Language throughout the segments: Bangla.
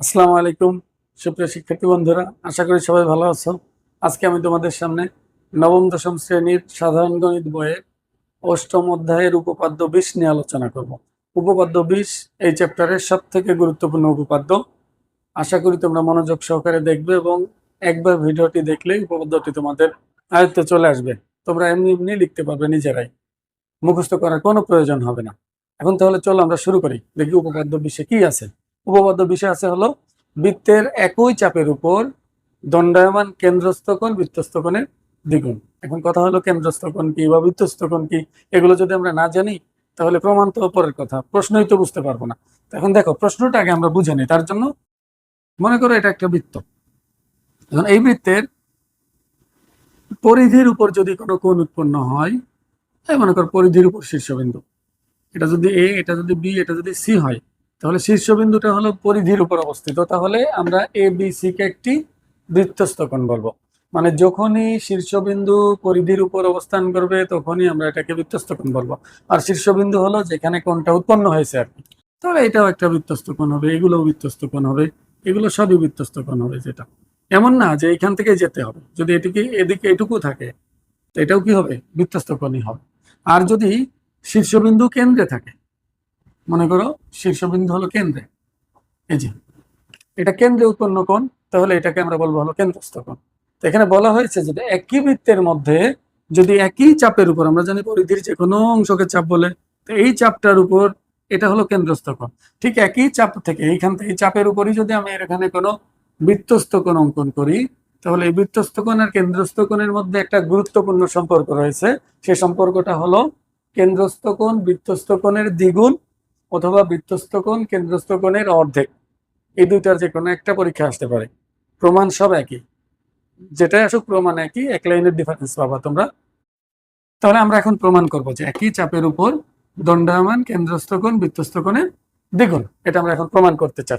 আসসালামু আলাইকুম, সুপ্রিয় শিক্ষার্থী বন্ধুরা, আশা করি সবাই ভালো আছো। আজকে আমি তোমাদের সামনে নবম, দশম শ্রেণির সাধারণ গণিত বইয়ের অষ্টম অধ্যায়ের উপপাদ্য বিশ নিয়ে আলোচনা করব। উপপাদ্য বিশ এই চ্যাপ্টারের সব থেকে গুরুত্বপূর্ণ উপপাদ্য। আশা করি তোমরা মনোযোগ সহকারে দেখবে এবং একবার ভিডিওটি দেখলেই উপপাদ্যটি তোমাদের আয়ত্তে চলে আসবে। তোমরা এমনি এমনি লিখতে পারবে নিজেরাই। মুখস্থ করার কোনো প্রয়োজন হবে না। এখন তাহলে চলো আমরা শুরু করি। দেখি উপপাদ্য বিশে কি আছে। উপপাদ্য বিষয় আছে হলো, বৃত্তের একই চাপের উপর দণ্ডায়মান কেন্দ্রস্থ কোণ বৃত্তস্থ কোণের দ্বিগুণ। এখন কথা হলো কেন্দ্রস্থ কোণ কি বা বৃত্তস্থ কোণ কি, এগুলো যদি আমরা না জানি, তাহলে প্রমাণ তো পরের কথা, প্রশ্নই তো বুঝতে পারব না। এখন দেখো, প্রশ্নটা আগে আমরা বুঝে নিই, তার জন্য মনে করো এটা একটা বৃত্ত। এখন এই বৃত্তের পরিধির উপর যদি কোনো কোণ উৎপন্ন হয় মনে করো পরিধির উপর শীর্ষবিন্দু। এটা যদি এ এটা যদি বি এটা যদি সি হয় তাহলে শীর্ষবিন্দুটা হলো পরিধির উপর অবস্থিত। তাহলে আমরা এ বি সি কে একটি বৃত্তস্থ কোণ বলব। মানে যখনই শীর্ষবিন্দু পরিধির উপর অবস্থান করবে, তখনই আমরা এটাকে বৃত্তস্থ কোণ বলব। আর শীর্ষবিন্দু হলো যেখানে কোনটা উৎপন্ন হয়েছে আর কি। তাহলে এটাও একটা বৃত্তস্থ কোণ হবে, এগুলোও বৃত্তস্থ কোণ হবে, এগুলো সবই বৃত্তস্থ কোণ হবে যেটা। এমন না যে এখান থেকে যেতে হবে। যদি এটিকে এদিকে এটুকু থাকে, তো এটাও কি হবে? বৃত্তস্থ কোণই হবে। আর যদি শীর্ষবিন্দু কেন্দ্রে থাকে মনে করো শীর্ষবিন্দু হলো কেন্দ্রে। এই যে, এটা কেন্দ্রে উৎপন্ন কোণ, তাহলে এটাকে আমরা বলব হলো কেন্দ্রস্থ তো এখানে বলা হয়েছে যে একই বৃত্তের মধ্যে যদি একই চাপের উপর, আমরা জানি পরিধির যে কোনো অংশকে চাপ বলে, তো এই চাপটার উপর এটা হলো কেন্দ্রস্থ কোণ। ঠিক একই চাপ থেকে এইখান থেকে চাপের উপরই যদি আমি এখানে কোনো বৃত্তস্থ কোণ অঙ্কন করি, তাহলে এই বৃত্তস্থ কোণ আর কেন্দ্রস্থ কোণের মধ্যে একটা গুরুত্বপূর্ণ সম্পর্ক রয়েছে। সেই সম্পর্কটা হলো কেন্দ্রস্থ কোণ বৃত্তস্থ কোণের দ্বিগুণ অথবা বৃত্তস্থ কোণ কেন্দ্রস্থ কোণের অর্ধেক। এই দুইটার যে কোনো একটা পরীক্ষা আসতে পারে। প্রমাণ সব একই। যেটাই আসুক প্রমাণ একই, এক লাইনের ডিফারেন্স পাবা তোমরা। তাহলে আমরা এখন প্রমাণ করব যে একই চাপের উপর দণ্ডায়মান কেন্দ্রস্থ কোণ বৃত্তস্থ কোণের দ্বিগুণ। এটা আমরা এখন প্রমাণ করতে চাই।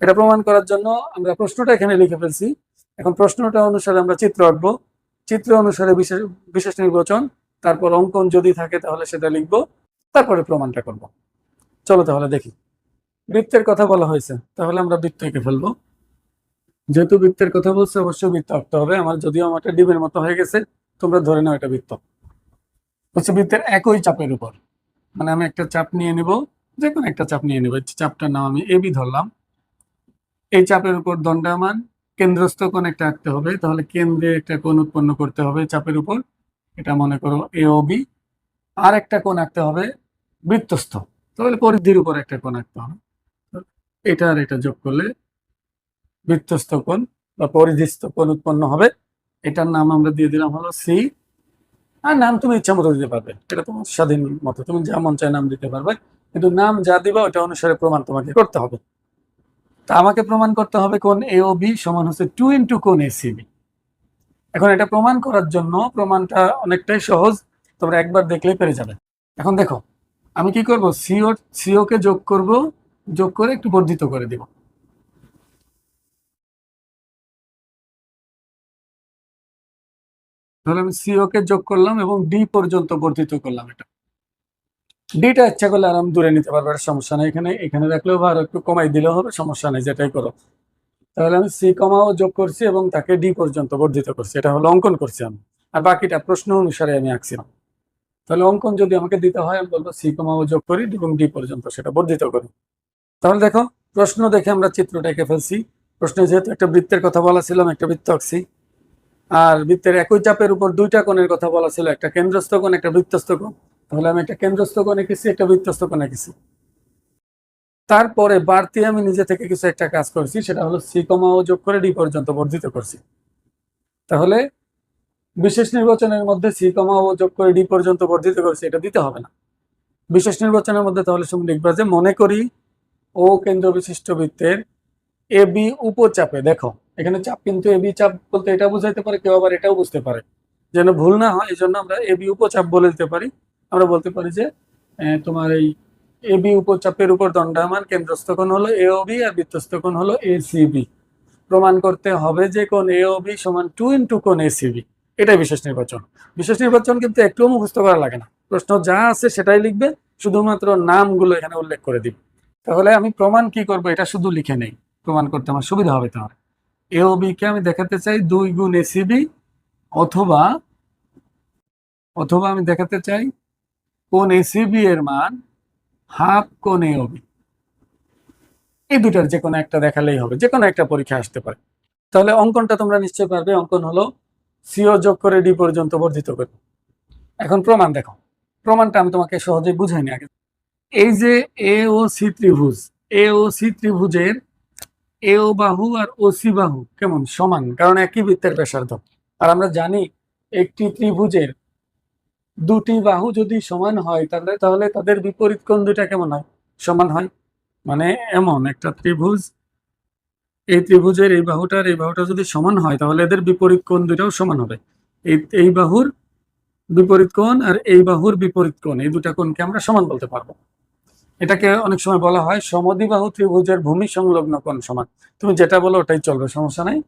এটা প্রমাণ করার জন্য আমরা প্রশ্নটা এখানে লিখে ফেলছি। এখন প্রশ্নটা অনুসারে আমরা চিত্র আঁকবো। চিত্র অনুসারে বিশেষ বিশেষ নির্বাচন, তারপর অঙ্কন যদি থাকে তাহলে সেটা লিখব। তারপরে প্রমাণটা করব। চলো তাহলে দেখি। বৃত্তের কথা বলা হয়েছে, তাহলে আমরা বৃত্ত এঁকে ফেলব। যেহেতু বৃত্তের কথা বলছে, অবশ্যই বৃত্ত আঁকতে হবে। আমার যদিও আমার ডিমের মতো হয়ে গেছে, তোমরা ধরে নাও এটা বৃত্ত। হচ্ছে বৃত্তের একই চাপের উপর। মানে আমি একটা চাপ নিয়ে নিব যে কোনো একটা চাপ নিয়ে নেব। চাপটার নাম আমি এবি ধরলাম। এই চাপের উপর দণ্ডায়মান, কেন্দ্রস্থ কোন একটা আঁকতে হবে। তাহলে কেন্দ্রে একটা কোণ উৎপন্ন করতে হবে চাপের উপর। এটা মনে করো এ ও বি আর একটা কোণ আঁকতে হবে বৃত্তস্থ। তাহলে পরিধির উপর একটা কোণ আঁকতে হবে। এটা আর এটা যোগ করলে বৃত্তস্থ কোণ বা পরিধিস্থ কোণ উৎপন্ন হবে। এটার নাম আমরা দিয়ে দিলাম হলো সি আর নাম তুমি ইচ্ছা মতো দিতে পারবে। এটা তোমার স্বাধীন মতো। তুমি যা মন চায় নাম দিতে পারবে। কিন্তু নাম যা দিবা, ওটা অনুসারে প্রমাণ তোমাকে করতে হবে। তা আমাকে প্রমাণ করতে হবে কোন এ ও বি সমান হচ্ছে টু ইন্টু কোন এ সি বি এখন এটা প্রমাণ করার জন্য প্রমাণটা অনেকটাই সহজ। তোমরা একবার দেখলেই পেরে যাবে। এখন দেখো আমি কি করব? সিও সিও কে যোগ করব, যোগ করে একটু বর্ধিত করে দিব। তাহলে আমি সিও কে যোগ করলাম এবং ডি পর্যন্ত বর্ধিত করলাম এটা। ডিটা ইচ্ছা করলে আরাম দূরে নিতে পারবে এটা সমস্যা নেই। এখানে এখানে রাখলেও বা আরও একটু কমাই দিলেও হবে, সমস্যা নেই, যেটাই করো। তাহলে আমি সি কমাও, যোগ করছি এবং তাকে ডি পর্যন্ত বর্ধিত করছি। এটা হলো অঙ্কন করছি আমি। আর বাকিটা প্রশ্ন অনুসারে আমি আঁকছিলাম তাহলে অঙ্কন যদি আমাকে দিতে হয়, আমি বলব সি কমাও যোগ করি এবং ডি পর্যন্ত সেটা বর্ধিত করি। তাহলে দেখো, প্রশ্ন দেখে আমরা চিত্রটা এঁকে ফেলছি। প্রশ্নে যেহেতু একটা বৃত্তের কথা বলা ছিল, আমি একটা বৃত্ত আঁকছি। আর বৃত্তের একই চাপের উপর দুইটা কোণের কথা বলা ছিল, একটা কেন্দ্রস্থ কোণ, একটা বৃত্তস্থ কোণ। তাহলে আমি একটা কেন্দ্রস্থ কোণ এঁকেছি, একটা বৃত্তস্থ কোণ এঁকেছি। তারপরে বাড়তি আমি নিজে থেকে কিছু একটা কাজ করছি, সেটা হলো সি কমাও যোগ করে ডি পর্যন্ত বর্ধিত করছি। তাহলে বিশেষ নির্বাচনের মধ্যে সি কমাও যোগ করে ডি পর্যন্ত বর্ধিত করেছে, এটা দিতে হবে না। বিশেষ নির্বাচনের মধ্যে তাহলে তুমি লিখবা যে মনে করি ও কেন্দ্র বিশিষ্ট বৃত্তের এ বি উপচাপে, দেখো, এখানে চাপ কিন্তু এ বি চাপ বলতে এটা বুঝাইতে পারে, কেউ আবার এটাও বুঝতে পারে। যেন ভুল না হয় এই জন্য আমরা এ বি উপচাপ বলে দিতে পারি। আমরা বলতে পারি যে তোমার এই এ বি উপচাপের উপর দণ্ডায়মান কেন্দ্রস্থ কোণ হলো এ ও বি আর বৃত্তস্থ কোণ হলো এ সি বি। প্রমাণ করতে হবে যে কোন এ ও বি সমান টু ইন্টু কোন এ সি বি। এটাই বিশেষ নির্বাচন। বিশেষ নির্বাচন কিন্তু একটুও মুখস্থ করা লাগে না। প্রশ্ন যা আছে সেটাই লিখবে, শুধুমাত্র নামগুলো এখানে উল্লেখ করে দিবে। তাহলে আমি প্রমাণ কি করব? এটা শুধু লিখে নেই। প্রমাণ করতে আমার সুবিধা হবে তাহলে এ ও আমি দেখাতে চাই দুই গুণ এসিবি অথবা অথবা আমি দেখাতে চাই কোন এসিবি এর মান হাফ কোন এ ও বি। এই দুটার যে কোনো একটা দেখালেই হবে, যে কোনো একটা পরীক্ষা আসতে পারে। তাহলে অঙ্কনটা তোমরা নিশ্চয় পারবে। অঙ্কন হলো সিও যোগ করে ডি পর্যন্ত বর্ধিত করবে। এখন প্রমাণ দেখো। প্রমাণটা আমি তোমাকে সহজে বুঝাইনি আগে। এই যে এ ও সি ত্রিভুজ এ ও সি ত্রিভুজের এ ও বাহু আর ও সি বাহু কেমন? সমান, কারণ একই বৃত্তের ব্যাসার্ধ। আর আমরা জানি একটি ত্রিভুজের দুটি বাহু যদি সমান হয়, তাহলে তাহলে তাদের বিপরীত কোণ দুটা কেমন হয়? সমান হয়। মানে এমন একটা ত্রিভুজ এই ত্রিভুজের এই বাহুটার এই বাহুটা যদি সমান হয়, তাহলে এদের বিপরীত কোণ দুটাও সমান হবে। এই এই বাহুর বিপরীত কোণ আর এই বাহুর বিপরীত কোণ, এই দুটা কোণকে আমরা সমান বলতে পারব। এটাকে অনেক সময় বলা হয় সমদ্বিবাহু ত্রিভুজের ভূমি সংলগ্ন কোণ সমান। তুমি যেটা বলো ওটাই চলবে, সমস্যা নাই।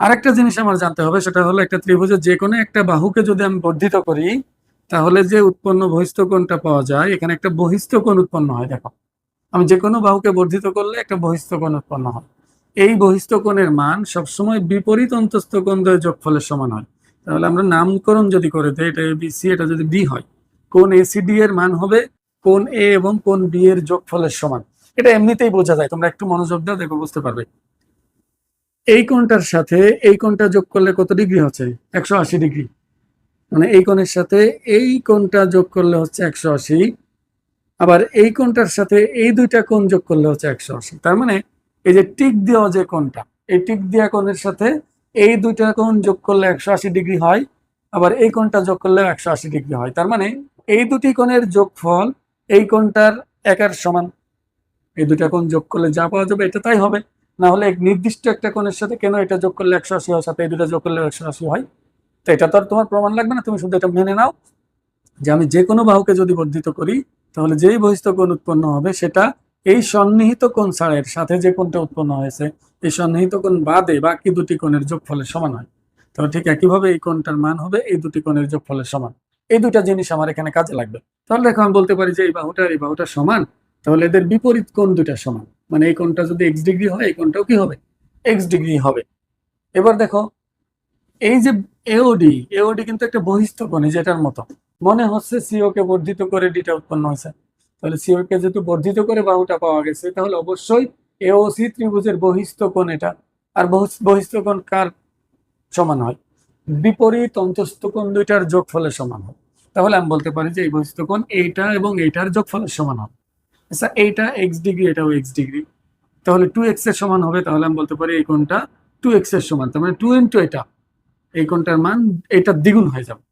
আরেকটা জিনিস আমার জানতে হবে, সেটা হলো একটা ত্রিভুজের যে কোনো একটা বাহুকে যদি আমি বর্ধিত করি, তাহলে যে উৎপন্ন বহিস্থ কোণটা পাওয়া যায়, এখানে একটা বহিস্থ কোণ উৎপন্ন হয়, দেখো। আমি যে কোনো বাহুকে বর্ধিত করলে একটা বহিস্থ কোণ উৎপন্ন হয়। এই বহিস্থ কোণের মান সবসময় বিপরীত অন্তস্থ কোণ দ্বয় যোগফলের সমান হয়। তাহলে আমরা নামকরণ যদি করে দেই, এটা এ বি সি এটা যদি বি হয় কোন এসিডি এর মান হবে কোন এ এবং কোন বি এর যোগফলের সমান। এটা এমনিতেই বোঝা যায়, তোমরা একটু মনোযোগ দাও, দেখো, বুঝতে পারবে। এই কোণটার সাথে এই কোণটা যোগ করলে কত ডিগ্রি হচ্ছে? একশো আশি ডিগ্রি। মানে এই কোণের সাথে এই কোণটা যোগ করলে হচ্ছে একশো আশি, আবার এই কোণটার সাথে এই দুইটা কোণ যোগ করলে হচ্ছে একশো আশি। তার মানে এই যে টিক দেওয়া যে কোণটা, এই টিক দেওয়া কোণের সাথে এই দুইটা কোণ যোগ করলে একশো আশি ডিগ্রি হয়, আবার এই কোণটা যোগ করলে একশো আশি ডিগ্রি হয়। তার মানে এই দুটি কোণের যোগফল এই কোণটার একার সমান। এই দুটা কোণ যোগ করলে যা পাওয়া যাবে এটা তাই হবে। না হলে এক নির্দিষ্ট একটা কোণের সাথে কেন এটা যোগ করলে একশো আশি হয়, সাথে এই দুটা যোগ করলে একশো আশি হয়? তো এটা তো আর তোমার প্রমাণ লাগবে না, তুমি শুধু এটা মেনে নাও যে আমি যে কোনো বাহুকে যদি বর্ধিত করি, তাহলে যেই বহিস্থ কোণ উৎপন্ন হবে সেটা এই সন্নিহিত কোণ ছাড়া এর সাথে যে কোণটা উৎপন্ন হয়েছে, এই সন্নিহিত কোণ বাদে বাকি দুটি কোণের যোগফলের সমান হয়। তবে ঠিক একইভাবে এই কোণটার মান হবে, এই দুটি কোণের যোগফলের সমান। এই দুটা জিনিস আমার এখানে কাজে লাগবে। তাহলে দেখো আমি বলতে পারি যে এই বাহুটা আর এই বাহুটা সমান, তাহলে এদের বিপরীত কোণ দুটা সমান। মানে এই কোণটা যদি এক্স ডিগ্রি হয়, এই কোণটাও কি হবে? এক্স ডিগ্রি হবে। এবার দেখো, এই যে এওডি এওডি কিন্তু একটা বহিস্থ কোণ যেটার মতো। মনে হচ্ছে সিও কে বর্ধিত করে ডিটা উৎপন্ন হয়েছে। তাহলে সিও কে যেহেতু বর্ধিত করে বাহুটা পাওয়া গেছে, তাহলে অবশ্যই এওসি ত্রিভুজের বহিস্থ কোণ এটা। আর বহিস- বহিস্থ কোণ কার সমান হয়? বিপরীত অন্তস্থ কোণ দুইটার যোগফলের সমান হয়। তাহলে আমি বলতে পারি যে এই বহিস্থ কোণ এইটা এবং এইটার যোগফলের সমান হবে। আচ্ছা এইটা এক্স ডিগ্রি এটাও এক্স ডিগ্রি তাহলে টু এক্সের সমান হবে, তাহলে আমি বলতে পারি এই কোণটা টু এক্সের সমান, তার মানে টু ইন্টু এটা। এই কোণটার মান এটার দ্বিগুণ হয়ে যাবে।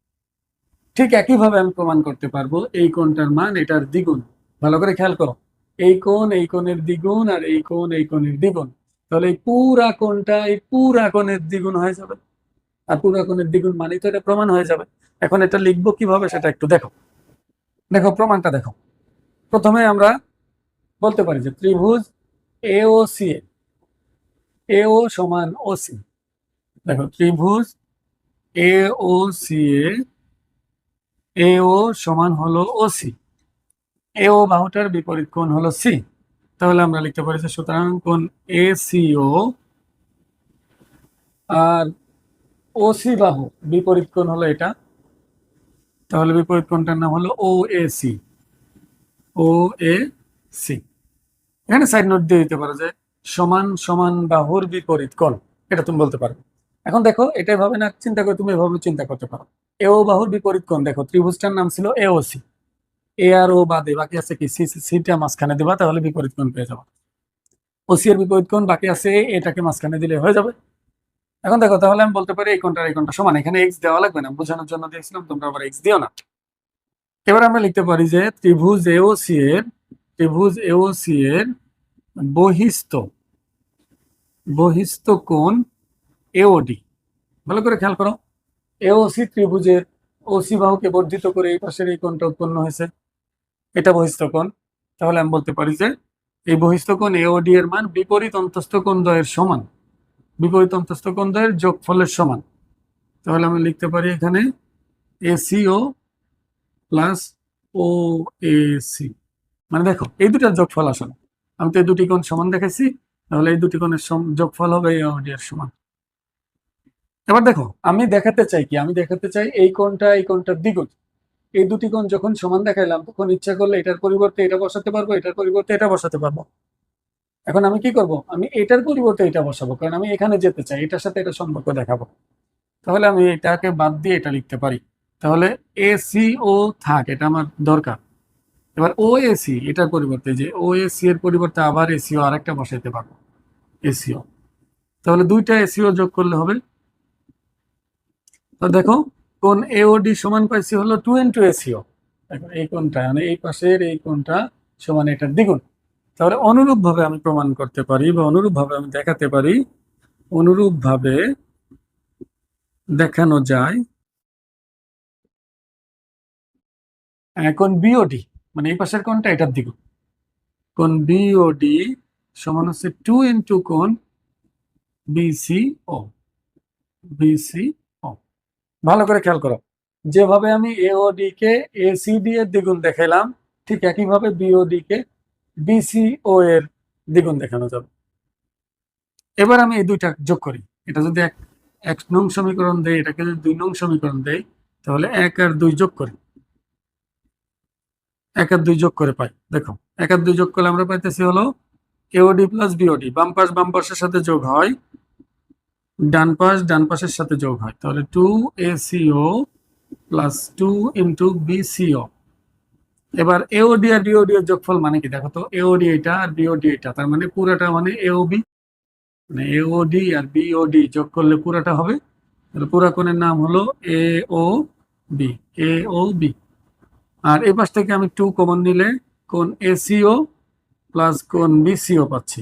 ঠিক একইভাবে আমি প্রমাণ করতে পারব, এই কোণটার মান এটার দ্বিগুণ। ভালো করে খেয়াল করো। এই কোণ, এই কোণের দ্বিগুণ আর এই কোণ, এই কোণের দ্বিগুণ। তাহলে এই পুরা কোণটা এই পুরা কোণের দ্বিগুণ হয়ে যাবে। আর পুরা কোণের দ্বিগুণ মানেই তো এটা প্রমাণ হয়ে যাবে। এখন এটা লিখব কীভাবে সেটা একটু দেখো। দেখো, প্রমাণটা দেখো। প্রথমে আমরা বলতে পারি যে ত্রিভুজ এ ও সি এ ও সমান ও সি দেখো, ত্রিভুজ এ ও সি এ ও সমান হলো ও সি এ ও বাহুটার বিপরীত কোণ হলো সি। তাহলে আমরা লিখতে পারি সুতরাং কোণ এ, সি, ও, আর ও, সি বাহু, বিপরীত কোণ হলো এটা। তাহলে বিপরীত কোণটার নাম হলো O, A, C. O, A, C. এখানে সাইড নোট দিয়ে দিতে পারো যে সমান সমান বাহুর বিপরীত কোণ, এটা তুমি বলতে পারো। এখন দেখো, এটা ভাবে না, চিন্তা করে তুমি এভাবে চিন্তা করতে পারো। এও বাহুর বিপরীত কোণ, দেখো, ত্রিভুজটার নাম ছিল এওসি এ আর ও বাদে, বাকি আছে কি? সি সিটা মাঝখানে দেবা, তাহলে বিপরীত কোণ পেয়ে যাবে। ওসি এর বিপরীত কোণ, বাকি আছে এটাকে মাঝখানে দিলে হয়ে যাবে। এখন দেখো, তাহলে আমি বলতে পারি এই কোণটার এই কোণটা সমান। এখানে এক্স দেওয়া লাগবে না, বোঝানোর জন্য দিয়েছিলাম, তোমরা আবার এক্স দিও না। এবার আমরা লিখতে পারি যে ত্রিভুজ এওসি এর, ত্রিভুজ এওসি এর বহিস্থ বহিস্থ কোণ এওডি ভালো করে খেয়াল করো। এওসি ত্রিভুজের ওসি বাহুকে বর্ধিত করে এই পাশের এই কোণটা উৎপন্ন হয়েছে। এটা বহিস্থ কোণ তাহলে আমি বলতে পারি যে এই বহিস্থ কোণ এওডি এর মান বিপরীত অন্তস্থ কোণ দ্বয়ের সমান। বিপরীত অন্তস্থ কোণ দ্বয়ের যোগফলের সমান। তাহলে আমি লিখতে পারি এখানে এসিও প্লাস ও এসি মানে দেখো, এই দুটার যোগফল আসলে। আমি তো এই দুটি কোণ সমান দেখাইছি, তাহলে এই দুটি কোণের যোগফল হবে এওডি এর সমান। এবার দেখো, আমি দেখাতে চাই কি? আমি দেখাতে চাই এই কোণটা, এই কোণটার দ্বিগুণ। এই দুটি কোণ যখন সমান দেখাইলাম, তখন ইচ্ছা করলে এটার পরিবর্তে এটা বসাতে পারব, এটার পরিবর্তে এটা বসাতে পারব। এখন আমি কি করব? আমি এটার পরিবর্তে এটা বসাবো, কারণ আমি এখানে যেতে চাই, এটার সাথে এটা সম্পর্ক দেখাবো। তাহলে আমি এটাকে বাদ দিয়ে এটা লিখতে পারি। তাহলে এসি ও থাক, এটা আমার দরকার। এবার ও এসি এটার পরিবর্তে যে ও এসি এর পরিবর্তে আবার এসিও আরেকটা বসাইতে পারব এসিও তাহলে দুইটা এসিও যোগ করলে হবে, তো দেখো কোন এওডি সমান পাইছি হলো টু ইন্টু এসিও দেখো এই কোনটা মানে এই পাশের এই কোনটা সমান এটার দ্বিগুণ। তাহলে অনুরূপভাবে আমি প্রমাণ করতে পারি বা অনুরূপভাবে আমি দেখাতে পারি। অনুরূপভাবে দেখানো যায় এখন বিওডি মানে এই পাশের কোনটা এটার দ্বিগুণ। কোন বিওডি সমান হচ্ছে টু ইন্টু কোন বিসিও বিসিও ভালো করে খেয়াল করো। যেভাবে আমি এওডি কে এসিডি এর দ্বিগুণ দেখাইলাম, ঠিক একইভাবে বিওডি কে বিসিও এর দ্বিগুণ দেখানো যাবে। এবার আমি এই দুইটা যোগ করি। এটা যদি এক এক নং সমীকরণ দেই এটাকে যদি দুই নং সমীকরণ দেই তাহলে এক আর দুই যোগ করি। এক আর দুই যোগ করে পাই। দেখো, এক আর দুই যোগ করলে আমরা পাইতেছি হলো এওডি প্লাস বিওডি বাম পাশ বাম পাশের সাথে যোগ হয় ডান পাশ, ডান পাশের সাথে যোগ হয়। তাহলে two A C O plus two into B C O এবার এওডি আর বিওডি এর যোগফল মানে কি? দেখো তো এওডি এটা আর বিওডি এটা, তার মানে পুরাটা মানে এওবি মানে এওডি আর বিওডি যোগ করলে পুরাটা হবে। তাহলে পুরা কোণের নাম হলো এ O B A O B আর এই পাশ থেকে আমি টু কমন নিলে কোন এসিও প্লাস কোন বিসিও পাচ্ছি।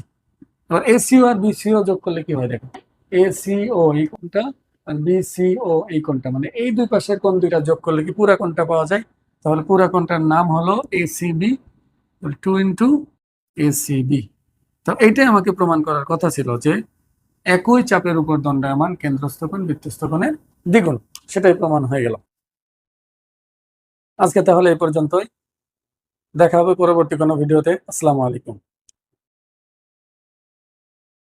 এবার এসিও আর বিসিও যোগ করলে কি হয় দেখো? এসিও এই কোনটা? আর বিসিও এই কোনটা? মানে এই দুই পাশের কোন দুইটা যোগ করলে কি পুরা কোনটা পাওয়া যায়? তাহলে পুরা কোনটার নাম হলো এসিবি টু ইন্টু এসিবি তো এইটাই আমাকে প্রমাণ করার কথা ছিল যে একই চাপের উপর দণ্ডায়মান কেন্দ্রস্থ কোণ, বৃত্তস্থ কোণের দ্বিগুণ। সেটাই প্রমাণ হয়ে গেল। আজকে তাহলে এই পর্যন্তই। দেখা হবে পরবর্তী কোনো ভিডিওতে। আসসালামু আলাইকুম।